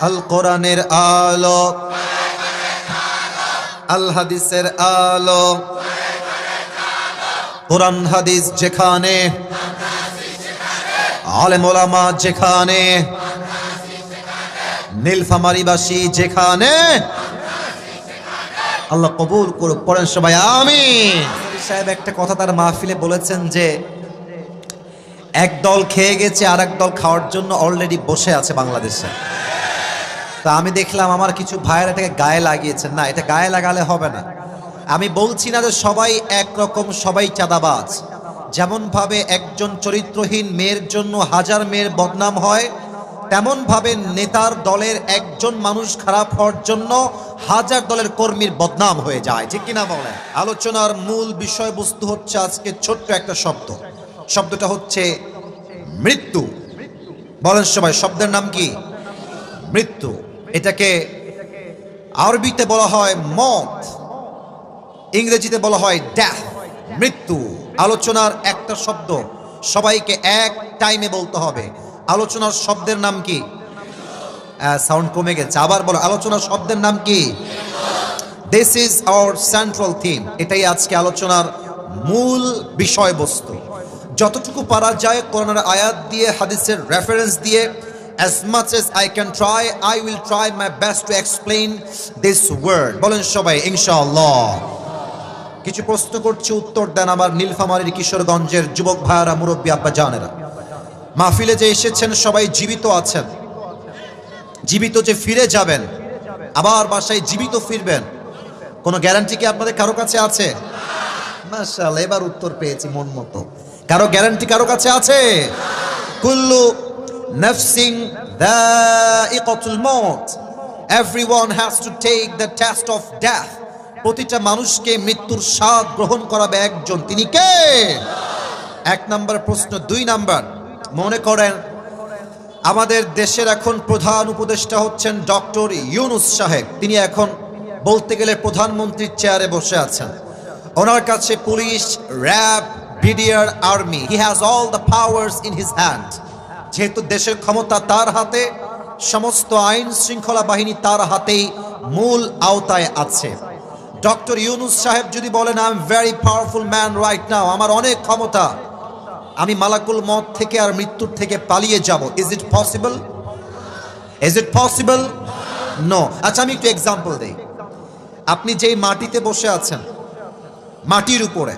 আল কোরআনের আলো। আল হাদিসের আলো। কোরআন হাদিস যেখানে, আলেম যেখানে, নীলফামারিবাসী যেখানে, আল্লাহ কবুল করুক, পড়েন সবাই আমি সাহেব, একটা কথা তার মাহফিলে বলেছেন যে, এক দল খেয়ে গেছে আর দল খাওয়ার জন্য অলরেডি বসে আছে বাংলাদেশে। তা আমি দেখলাম আমার কিছু ভাইয়ের এটাকে গায়ে লাগিয়েছেন। না, এটা গায়ে লাগালে হবে না। আমি বলছি না যে সবাই একরকম, সবাই চাঁদাবাজ। যেমন ভাবে একজন চরিত্রহীন মেয়ের জন্য হাজার মেয়ের বদনাম হয় তেমন ভাবে নেতার দলের একজন মানুষ খারাপ হওয়ার জন্য হাজার দলের কর্মীর বদনাম হয়ে যায়। ঠিক কিনা বলেন? আলোচনার মূল বিষয়বস্তু হচ্ছে আজকে ছোট্ট একটা শব্দ। শব্দটা হচ্ছে মৃত্যু। বলেন সবাই, শব্দের নাম কি? মৃত্যু। এটাকে আরবিতে বলা হয় মত, ইংরেজিতে বলা হয় ড্যাথ মৃত্যু। আলোচনার একটা শব্দ, সবাইকে এক টাইমে বলতে হবে। আলোচনার শব্দের নাম কি? সাউন্ড কমে গেছে। আবার বলো, আলোচনার শব্দের নাম কি? This is our central theme এটাই আজকে আলোচনার মূল বিষয়বস্তু। যতটুকু পারা যায় করোনার আয়াত দিয়ে, হাদিসের রেফারেন্স দিয়ে as much as I can try, I will try my best to explain this word. বলেন সবাই, ইনশাআল্লাহ। কিছু প্রশ্ন করছি, উত্তর দেন আমার নীলফামারীর কিশোরগঞ্জের যুবক ভাইয়ারা, মুরব্বী আব্বা জানেরা। মাহফিলে যে এসেছেন, সবাই জীবিত আছেন। জীবিত যে ফিরে যাবেন, আবার বাসায় জীবিত ফিরবেন। কোনো গ্যারান্টি কি আপনাদের কারও কাছে আছে? মাশাআল্লাহ, এবার উত্তর পেয়েছি মন মতো। কারও গ্যারান্টি কারও কাছে আছে? কুল্লু নাফসিং দাইকাতুল মউত everyone has to take the test of death প্রতিটা মানুষকে মৃত্যুর স্বাদ গ্রহণ করাবে একজন। তিনি কে? এক নাম্বার প্রশ্ন, দুই নাম্বার। মনে করেন, আমাদের দেশের এখন প্রধান উপদেষ্টা হচ্ছেন ডক্টর ইউনুস সাহেব। তিনি এখন বলতে গেলে প্রধানমন্ত্রীর চেয়ারে বসে আছেন। ওনার কাছে police, RAB, BDR, army he has all the powers in his hand যেহেতু দেশের ক্ষমতা তার হাতে, সমস্ত আইন শৃঙ্খলা বাহিনী তার হাতেই মূল আওতায় আছে। ডক্টর ইউনুস সাহেব যদি বলেন I am very powerful man right now আমার অনেক ক্ষমতা, আমি মালাকুল মত থেকে আর মৃত্যুর থেকে পালিয়ে যাব। Is it possible is it possible no আচ্ছা আমি একটু এক্সাম্পল দিই। আপনি যেই মাটিতে বসে আছেন, মাটির উপরে,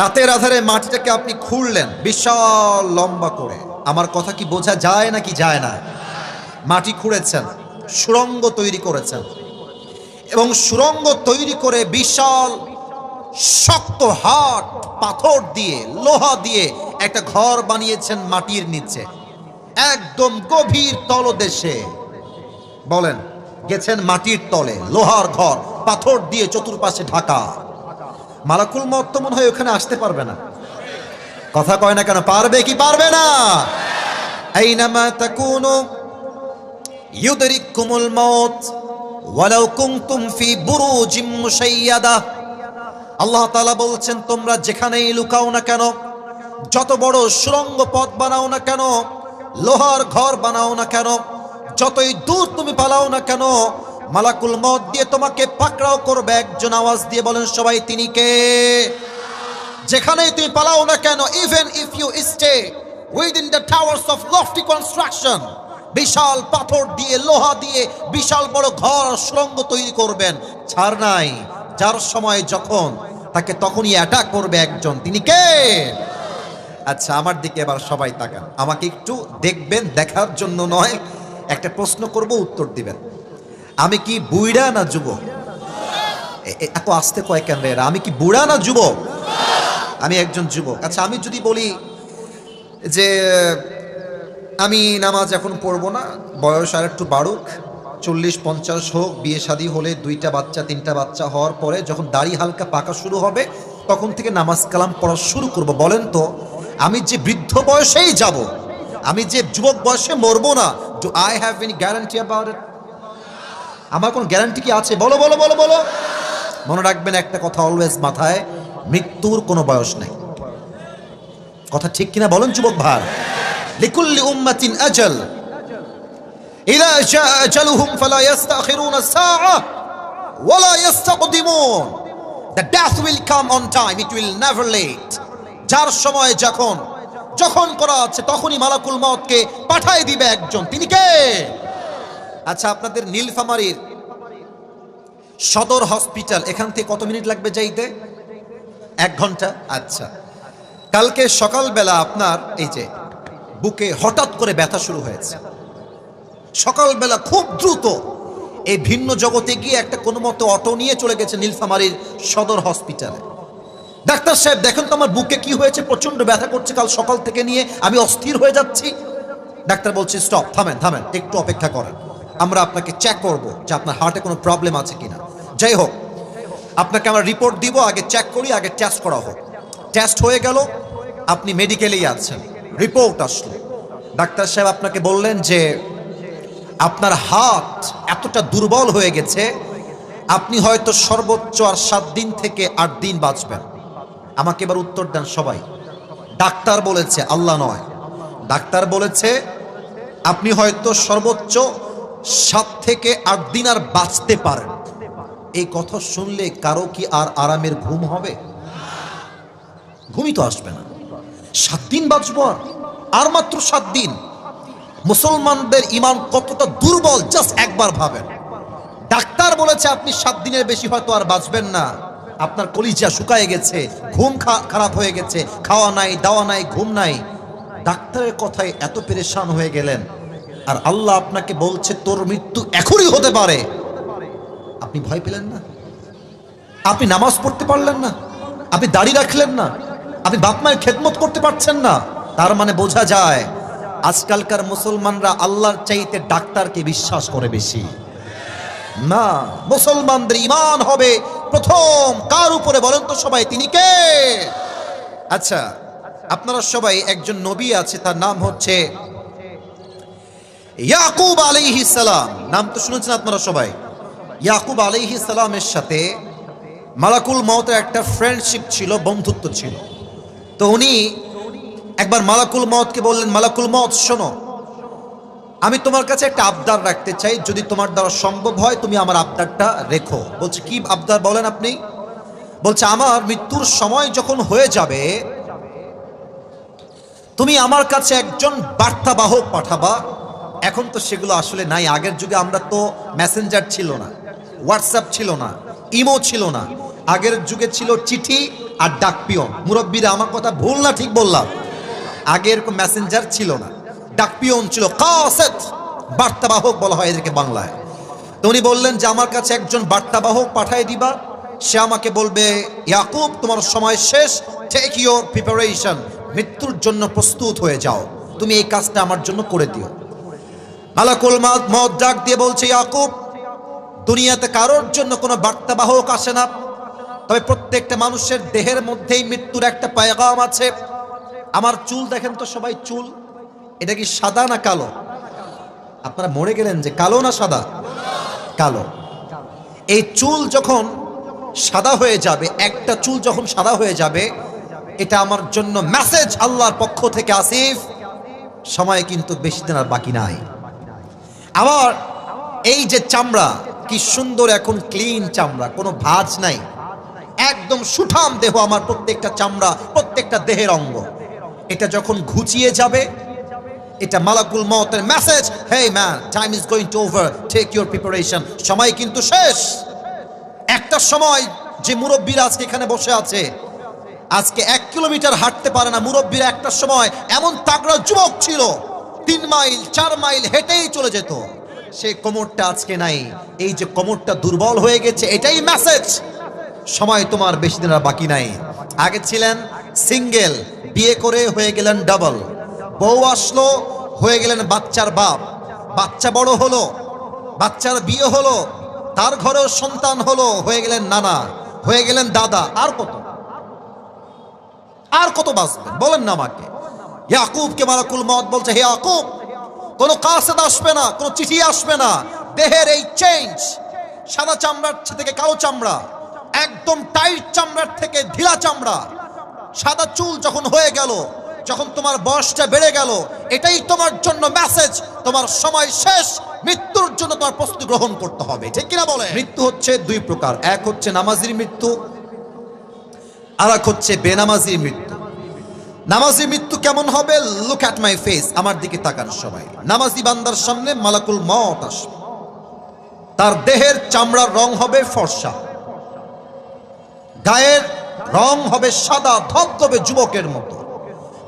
রাতের আধারে মাটিটাকে আপনি খুঁড়লেন, বিশাল লম্বা করে। আমার কথা কি বোঝা যায় নাকি যায় না? মাটি খুঁড়েছেন, সুরঙ্গ তৈরি করেছেন। এবং সুরঙ্গ তৈরি করে বিশাল, শক্ত হাট, পাথর দিয়ে, লোহা দিয়ে একটা ঘর বানিয়েছেন মাটির নিচে। একদম গভীর তলদেশে। বলেন, গেছেন মাটির তলে, লোহার ঘর, পাথর দিয়ে চতুর্পাশে ঢাকা। মালাকুল মত মনে হয় ওখানে আসতে পারবে না। কথা কয় না কেন? পারবে কি পারবে না? আইনামা তাকুনু ইউদরিকুমুল মাউত ওয়ালাউ কুনতুম ফি বুরুজিম মুশাইয়াদা। আল্লাহ তাআলা বলছেন, তোমরা যেখানেই লুকাও না কেন, যত বড় সুরঙ্গ পথ বানাও না কেন, লোহার ঘর বানাও না কেন, যতই দূর তুমি পালাও না কেন, মালাকুল মত দিয়ে তোমাকে পাকড়াও করবে। একজন আওয়াজ দিয়ে বলেন, সবাই তিনি কে? যেখানেই তুমি পালাও না কেন even if you stay within the towers of lofty construction বিশাল পাথর দিয়ে, লোহা দিয়ে, বিশাল বড় ঘর সুরঙ্গ তৈরি করবেন। ছাড় নাই। যার সময় যখন, তাকে তখনই অ্যাটাক করবে একজন। তিনি কে? আচ্ছা আমার দিকে এবার সবাই তাকান। আমাকে একটু দেখবেন, দেখার জন্য নয়। একটা প্রশ্ন করব, উত্তর দিবেন। আমি কি বুইড়া না এ- এত আসতে কয় কেন আমি কি বুড়া না যুবক? আমি একজন যুবক। আচ্ছা আমি যদি বলি যে, আমি নামাজ এখন পড়ব না, বয়স আর একটু বাড়ুক, চল্লিশ, পঞ্চাশ হোক, বিয়ে শাদী হলে দুইটা বাচ্চা, তিনটা বাচ্চা হওয়ার পরে যখন দাড়ি হালকা পাকা শুরু হবে, তখন থেকে নামাজ কালাম পড়া শুরু করব। বলেন তো, আমি যে বৃদ্ধ বয়সেই যাব, আমি যে যুবক বয়সে মরবো না do I have any guarantee about it আমার কোন গ্যারান্টি কি আছে? বলো বলো বলো বলো। মনে রাখবেন একটা কথা অলওয়েজ মাথায় মৃত্যুর কোনো বয়স নেই। কথা ঠিক কিনা বলেন, যুবক ভাই? লিকুল্লি উম্মাতিন আজল। ইদা জা আজালুহুম ফালা ইস্তাখিরুনা সাআ ওয়ালা ইস্তাকদিমুন the death will come on time it will never late যার সময় যখন যখন করা আছে, তখনই মালাকুল মউতকে পাঠায় দিবে একজন। তিনি কে? আচ্ছা আপনাদের নীলফামারীর সদর হসপিটাল, এখান থেকে কত মিনিট লাগবে যাইতে? এক ঘণ্টা? আচ্ছা। কালকে সকালবেলা আপনার, এই যে, বুকে হঠাৎ করে ব্যথা শুরু হয়েছে। সকালবেলা খুব দ্রুত এই ভিন্ন জগতে গিয়ে একটা কোনো মতো অটো নিয়ে চলে গেছে নীলফামারীর সদর হসপিটালে। ডাক্তার সাহেব, দেখেন তো আমার বুকে কি হয়েছে প্রচণ্ড ব্যথা করছে, কাল সকাল থেকে নিয়ে আমি অস্থির হয়ে যাচ্ছি। ডাক্তার বলছে, স্টপ, থামেন থামেন, একটু অপেক্ষা করেন। আমরা আপনাকে চেক করব যে আপনার হার্টে কোনো প্রবলেম আছে কিনা। যাই হোক আপনাকে আমরা রিপোর্ট দিব, আগে চেক করি, আগে টেস্ট করা হোক। টেস্ট হয়ে গেল, আপনি মেডিকেলেই আছেন। রিপোর্ট আসলো। ডাক্তার সাহেব আপনাকে বললেন যে, আপনার হাত এতটা দুর্বল হয়ে গেছে, আপনি হয়তো সর্বোচ্চ আর সাত দিন থেকে আট দিন বাঁচবেন। আমাকে এবার উত্তর দেন সবাই। ডাক্তার বলেছে, আল্লাহ নয়। ডাক্তার বলেছে, আপনি হয়তো সর্বোচ্চ সাত থেকে আট দিন আর বাঁচতে পারেন। এই কথা শুনলে কারও কি আর আরামের ঘুম হবে? ঘুমই তো আসবে না। সাত দিন বাঁচব আর? মাত্র সাত দিন। মুসলমানদের ইমান কতটা দুর্বল জাস্ট একবার ভাবেন। ডাক্তার বলেছে আপনি সাত দিনের বেশি হয়তো আর বাঁচবেন না। আপনার কলিজা শুকায় গেছে, ঘুম খারাপ হয়ে গেছে, খাওয়া নাই, দাওয়া নাই, ঘুম নাই। ডাক্তারের কথায় এত পেরেশান হয়ে গেলেন। আর আল্লাহ আপনাকে বলছে, তোর মৃত্যু এখনই হতে পারে। আপনি ভয় পেলেন না? আপনি নামাজ পড়তে পারলেন না? আপনি দাড়ি রাখলেন না? আপনি বাপ মায়ের খেদমত করতে পারছেন না? তার মানে বোঝা যায়, আজকালকার মুসলমানরা আল্লাহর চাইতে ডাক্তারকে বিশ্বাস করে বেশি। না, মুসলমানদের ইমান হবে প্রথম। কার উপরে বলেন তো সবাই, তিনি কে? আচ্ছা আপনারা সবাই, একজন নবী আছে, তার নাম হচ্ছে ইয়াকুব আলাইহি সালাম। নাম তো শুনেছেন আপনারা সবাই? ইয়াকুব আলাইহি সালামের সাথে মালাকুল মতের একটা ফ্রেন্ডশিপ ছিল, বন্ধুত্ব ছিল। তো উনি একবার মালাকুল মতকে বললেন, মালাকুল মত শোনো, আমি তোমার কাছে একটা আবদার রাখতে চাই। যদি তোমার দ্বারা সম্ভব হয়, তুমি আমার আবদারটা রেখো। বলছে, কি আবদার বলেন আপনি? বলছে, আমার মৃত্যুর সময় যখন হয়ে যাবে, তুমি আমার কাছে একজন বার্তাবাহক পাঠাবা। এখন তো সেগুলো আসলে নাই। আগের যুগে আমরা তো মেসেঞ্জার ছিল না। হোয়াটসঅ্যাপ ছিল না ইমো ছিল না। আগের যুগে ছিল চিঠি আর ডাকপিয়ন মুরব্বীরা আমার কথা ভুল না ঠিক বললাম। আগে এরকম মেসেঞ্জার ছিল না। ডাকপিয়ন ছিল কাসেত বার্তাবাহক বলা হয় এদেরকে বাংলায়। তো উনি বললেন যে, আমার কাছে একজন বার্তাবাহক পাঠিয়ে দিবা। সে আমাকে বলবে, ইয়াকুব, তোমার সময় শেষ। টেক ইউর প্রিপারেশন মৃত্যুর জন্য প্রস্তুত হয়ে যাও। তুমি এই কাজটা আমার জন্য করে দিও। মালাকুল মদ ডাক দিয়ে বলছে, ইয়াকুব দুনিয়াতে কারোর জন্য কোনো বার্তাবাহক আসে না। তবে প্রত্যেকটা মানুষের দেহের মধ্যেই মৃত্যুর একটা পায়গাম আছে। আমার চুল দেখেন তো সবাই, চুল। এটা কি সাদা না কালো? আপনারা মরে গেলেন যে কালো না সাদা? কালো। এই চুল যখন সাদা হয়ে যাবে, একটা চুল যখন সাদা হয়ে যাবে, এটা আমার জন্য মেসেজ আল্লাহর পক্ষ থেকে আসিফ। সময় কিন্তু বেশি দিন আর বাকি নাই। আবার এই যে চামড়া কি সুন্দর এখন ক্লিন চামড়া, কোনো ভাজ নাই। একদম সুঠাম দেহ আমার প্রত্যেকটা চামড়া, প্রত্যেকটা দেহের অঙ্গ। এটা যখন ঘুচিয়ে যাবে, এটা মালাকুল মতের message hey man time is going to overtake your preparation সময় কিন্তু শেষ। একটা সময় যে মুরব্বীরা আজকে এখানে বসে আছে, আজকে এক কিলোমিটার হাঁটতে পারে না মুরব্বীরা একটা সময়, এমন তাগড়া যুবক ছিল, তিন মাইল, চার মাইল হেঁটেই চলে যেত। সেই কোমরটা আজকে নাই। এই যে কোমরটা দুর্বল হয়ে গেছে, এটাই মেসেজ সময় তোমার বেশি দিন আর বাকি নাই। আগে ছিলেন সিঙ্গেল বিয়ে করে হয়ে গেলেন ডাবল বউ আসলো, হয়ে গেলেন বাচ্চার বাপ। বাচ্চা বড় হলো, বাচ্চার বিয়ে হলো, তার ঘরেও সন্তান হলো, হয়ে গেলেন নানা, হয়ে গেলেন দাদা। আর কত? আর কত বাঁচবেন? বলেন না আমাকে। ইয়াকুবকে মালাকুল মত বলছে, হে ইয়াকুব কোনো কাসেদ আসবে না, কোনো চিঠি আসবে না। দেহের এই চেঞ্জ সাদা চামড়ার থেকে কালো চামড়া, একদম টাইট চামড়ার থেকে ঢিলা চামড়া। সাদা চুল যখন হয়ে গেল, যখন তোমার বয়সটা বেড়ে গেল, এটাই তোমার জন্য মেসেজ তোমার সময় শেষ, মৃত্যুর জন্য তোমার প্রস্তুতি গ্রহণ করতে হবে, ঠিক কিনা বলে মৃত্যু হচ্ছে দুই প্রকার, এক হচ্ছে নামাজির মৃত্যু আর এক হচ্ছে বেনামাজির মৃত্যু। নামাজি মৃত্যু কেমন হবে? লুক অ্যাট মাই ফেস আমার দিকে তাকান সবাই। নামাজি বান্দার সামনে মালাকুল মত আসবে। তার দেহের চামড়ার রং হবে ফর্সা। গায়ের রং হবে সাদা, ধবধবে যুবকের মতো।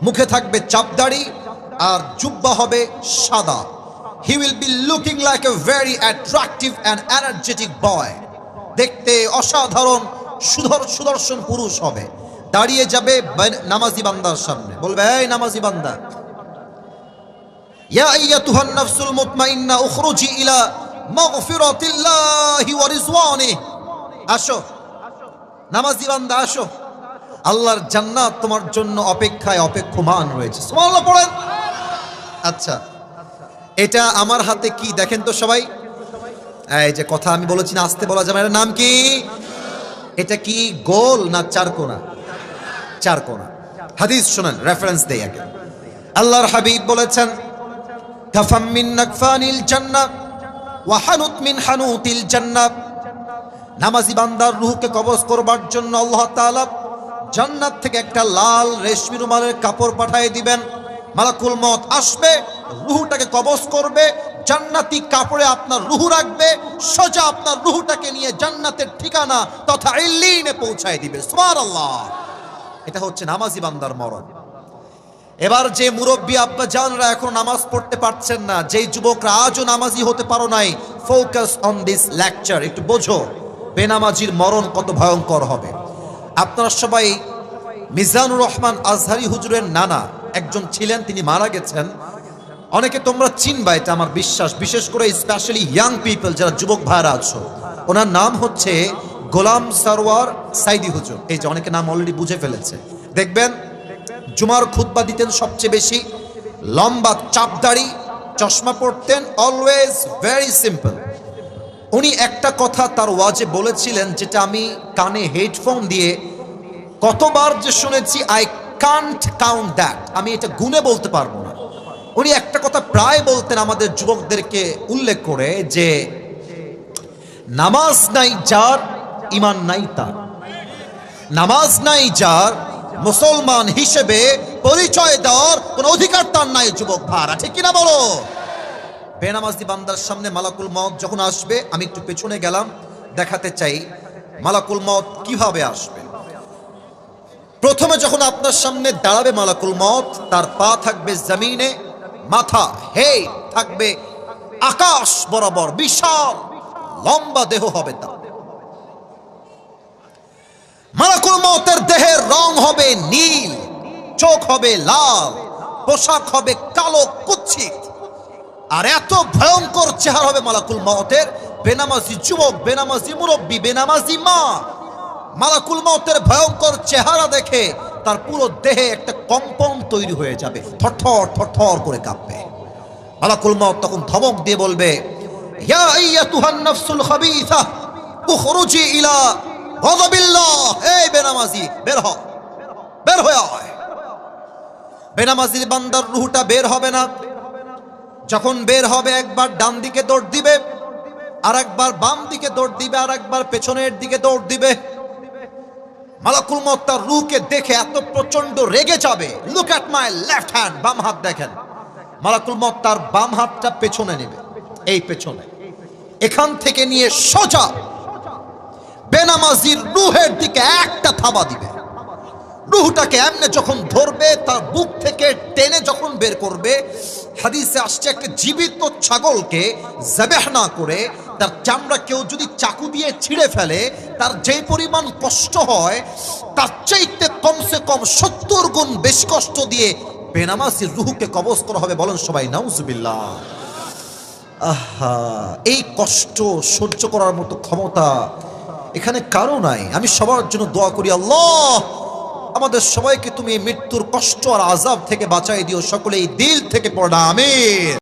মুখে থাকবে চাপদাড়ি আর জুব্বা হবে সাদা। He will be looking like a very attractive and energetic boy দেখতে অসাধারণ সুদর সুদর্শন পুরুষ হবে। দাঁড়িয়ে যাবে নামাজি বান্দার সামনে। বলবে এই নামাজি বান্দা ইয়া আইয়াতুহান নাফসুল মুতমাইন্না উখরুজি ইলা মাগফিরাতিল্লাহি ওয়া রিজওয়ানিহি। আসো নামাজি বান্দা আসো। আল্লাহর জান্নাত তোমার জন্য অপেক্ষায় অপেক্ষমান রয়েছে। সুবহানাল্লাহ পড়েন। আচ্ছা এটা আমার হাতে কি? দেখেন তো সবাই। এই যে কথা আমি বলেছি না আসতে বলা যাবে না, এটার নাম কি? এটা কি গোল না চারকোনা চারকোনা হাদিস শুনেন রেফারেন্স দেই আগে। আল্লাহর হাবিব বলেছেন কাফাম মিন নাকফানিল জান্নাহ ওয়া হানুত মিন হানুতিল জান্নাহ নামাজি বান্দার রুহকে কবজ করবার জন্য আল্লাহ তাআলা জান্নাত থেকে একটা লাল রেশমি রুমালের কাপড় পাঠিয়ে দিবেন। মালাকুল মত আসবে, রুহুটাকে কবজ করবে, জান্নাতি কাপড়ে আপনার রুহু রাখবে, সোজা আপনার রুহুটাকে নিয়ে জান্নাতের ঠিকানা তথা ইল্লিনে পৌঁছায় দিবে। সুবহানাল্লাহ। এটা হচ্ছে নামাজি বান্দার মরণ। এবার যে মুরব্বী আব্বা জানরা এখন নামাজ পড়তে পারছেন না, যেই যুবকরা আজও নামাজি হতে পারো নাই ফোকাস অন দিস লেকচার একটু বোঝো, বেনামাজির মরণ কত ভয়ঙ্কর হবে। আপনারা সবাই মিজানুর রহমান আজহারি হুজুরের নানা, একজন ছিলেন, তিনি মারা গেছেন। অনেকে তোমরা চিনবা এটা আমার বিশ্বাস, বিশেষ করে স্পেশালি ইয়াং পিপল যারা যুবক ভাইরা আছো। ওনার নাম হচ্ছে গোলাম সারওয়ার সাইদি হুজুর। এই যে অনেকে নাম অলরেডি বুঝে ফেলেছে। দেখবেন, জুমার খুতবা দিতেন সবচেয়ে বেশি, লম্বা চাপদাড়ি চশমা পরতেন অলওয়েজ ভেরি সিম্পল উনি একটা কথা তার ওয়াজে বলেছিলেন, যেটা আমি কানে হেডফোন দিয়ে কতবার যে শুনেছি আই কান্ট কাউন্ট দ্যাট আমি এটা গুনে বলতে পারব না। উনি একটা কথা প্রায় বলতেন আমাদের যুবকদেরকে উল্লেখ করে, যে নামাজ নাই যার ইমান নাই তার। নামাজ নাই যার, মুসলমান হিসেবে পরিচয় দেওয়ার কোনো অধিকার তার নাই, যুবক ভাড়া ঠিক কিনা বলো? বেনামাজি বান্দার সামনে মালাকুল মত যখন আসবে, আমি একটু পেছনে গেলাম, দেখাতে চাই মালাকুল মত কীভাবে আসবে। প্রথমে যখন আপনার সামনে দাঁড়াবে মালাকুল মত তার পা থাকবে জমিনে, মাথা হে থাকবে আকাশ বরাবর, বিশাল, লম্বা দেহ হবে তার। মালাকুল মতের দেহের রং হবে নীল, চোখ হবে লাল, পোশাক হবে কালো কুচ্ছিত আর এত ভয়ঙ্কর চেহারা হবে মালাকুল মতের বেনামাজি যুবক, বেনামাজি মুরব্বী, বেনামাজি মা। মালাকুল মতের ভয়ঙ্কর চেহারা দেখে তার পুরো দেহে একটা কম্পন তৈরি হয়ে যাবে। থরথর থরথর করে কাঁপবে। মালাকুল মত তখন ধমক দিয়ে বলবে, ইয়া আইয়াতুহান নাফসুল খাবিসা, উখরুজি ইলা বেনামাজি, বের হ। বেনামাজির বান্দার রুহটা বের হবে না। যখন বের হবে, একবার ডান দিকে দৌড় দিবে আর একবার বাম দিকে দৌড় দিবে আর একবার পেছনের দিকে দৌড় দিবে। মালাকুল মত তার রুহকে দেখে এত প্রচণ্ড রেগে যাবে। Look at my left hand বাম হাত দেখেন। মালাকুল মত তার বাম হাতটা পেছনে নেবে। এই পেছনে। এখান থেকে নিয়ে সোজা বেনামাজির রুহের দিকে একটা থাবা দিবে। রুহটাকে এমনে যখন ধরবে, তার বুক থেকে টেনে যখন বের করবে, হাদিসে আসছে একটা জীবিত ছাগলকে জবেহ না করে, তার চামড়া কেউ যদি চাকু দিয়ে ছিঁড়ে ফেলে, তার যে পরিমাণ কষ্ট হয়, তার চাইতে কমসে কম সত্তর গুণ বেশি কষ্ট দিয়ে বেনামাজির রুহুকে কবজ করা হবে। বলেন সবাই, নাউজুবিল্লাহ। আহা, এই কষ্ট সহ্য করার মতো ক্ষমতা এখানে কারও নাই। আমি সবার জন্য দোয়া করি, আল্লাহ! আমাদের সবাইকে তুমি মৃত্যুর কষ্ট আর আজাব থেকে বাঁচাই দিও সকলে এই দিল থেকে পড়া আমির